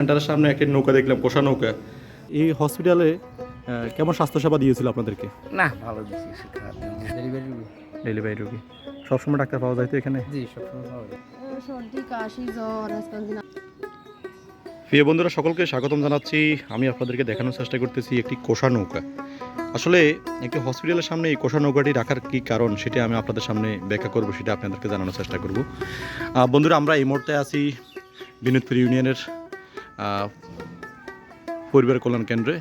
সেন্টারের সামনে একটা নৌকা দেখলাম কোষা নৌকা। এই হসপিটালে কেমন স্বাস্থ্যসেবা দিয়েছিল আপনাদেরকে? না ভালো খারাপ ডেলিভারি ডেলিভারি রোগী সবসময় ডাক্তার পাওয়া যায় তো এখানে? জি সবসময় পাওয়া যায়। সর্দি কাশি জ্বর প্রিয় বন্ধুরা সকলকে স্বাগতম জানাচ্ছি। আমি আপনাদেরকে দেখানোর চেষ্টা করতেছি একটি কোষা নৌকা। আসলে একটি হসপিটালের সামনে এই কোষা নৌকাটি রাখার কী কারণ সেটা আমি আপনাদের সামনে ব্যাখ্যা করব সেটা আপনাদেরকে জানানোর চেষ্টা করব। বন্ধুরা আমরা এই মুহূর্তে আছি বিনোদপুর ইউনিয়নের পরিবার কল্যাণ কেন্দ্রে।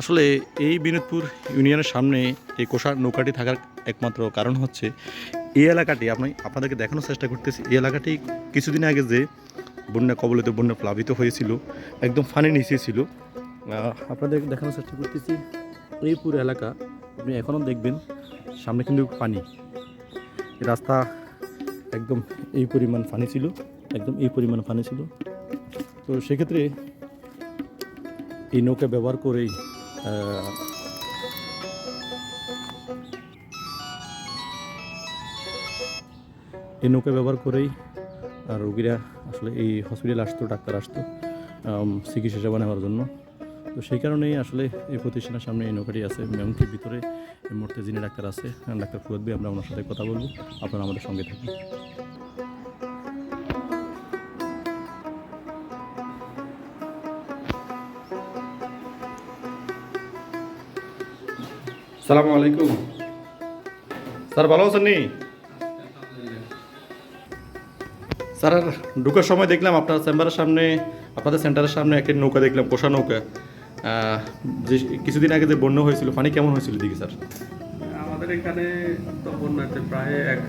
আসলে এই বিনোদপুর ইউনিয়নের সামনে এই কোষা নৌকাটি থাকার একমাত্র কারণ হচ্ছে, এই এলাকাটি আপনি, আপনাদেরকে দেখানোর চেষ্টা করতেছি, এই এলাকাটি কিছুদিন আগে যে বন্যা কবলিত বন্যা প্লাবিত হয়েছিল, একদম ফানি নিচে ছিল। আপনাদেরকে দেখানোর চেষ্টা করতেছি এই পুরো এলাকা, আপনি এখনও দেখবেন, সামনে কিন্তু পানি। রাস্তা একদম এই পরিমাণ পানি ছিল, একদম এই পরিমাণ পানি ছিল। তো সেক্ষেত্রে এই নৌকা ব্যবহার করেই এই নৌকা ব্যবহার করেই রোগীরা আসলে এই হসপিটালে আসতো, ডাক্তার আসতো চিকিৎসা সেবা নেওয়ার জন্য। তো সেই কারণেই আসলে এই প্রতিষ্ঠানের সামনে এই নৌকাটি আছে এমনকি ভিতরে এই মুহূর্তে যিনি ডাক্তার আছে, ডাক্তার ফুয়াদ আমরা ওনার সাথে কথা বলব। আপনারা আমাদের সঙ্গে থাকুন। সালামু আলাইকুম। স্যার, ভালো আছেন নি? স্যার ঢুকার সময় দেখলাম আপনার চেম্বারের সামনে, আপনাদের সেন্টারের সামনে একটা নৌকা দেখলাম, কোষা নৌকা। যে কিছুদিন আগে যে বন্যা হয়েছিল, পানি কেমন হয়েছিল দিকে স্যার? আমাদের এখানে তো বন্যাতে প্রায় এক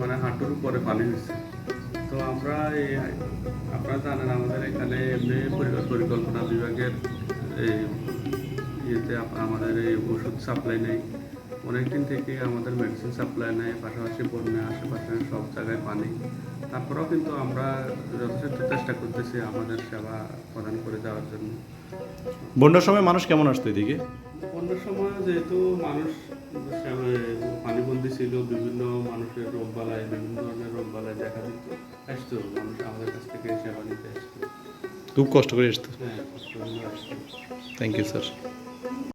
মানে হাঁটুর উপরে পানি হয়েছে। তো আমরা এই, আপনারা জানেন আমাদের এখানে এমনি পরিকল্পনা বিভাগের এই ইয়েতে আমাদের এই ওষুধ সাপ্লাই নেই। অনেক দিন থেকে আমাদের মেডিসিন সাপ্লাই নেই পাশাপাশি বন্যা আশেপাশে সব জায়গায় পানি। তারপরেও কিন্তু আমরা যথেষ্ট চেষ্টা করতেছি আমাদের সেবা প্রদান করে দেওয়ার জন্য। বন্যার সময় মানুষ কেমন আসতো এদিকে? বন্যার সময় যেহেতু মানুষ পানিবন্দি ছিল বিভিন্ন মানুষের রোগ বালায় বিভিন্ন ধরনের রোগ বালায় দেখা দিত আসতো। মানুষ আমাদের কাছ থেকে সেবা নিতে আসতো। খুব কষ্ট করে আসতো। হ্যাঁ কষ্ট করে আসতো। Thank you sir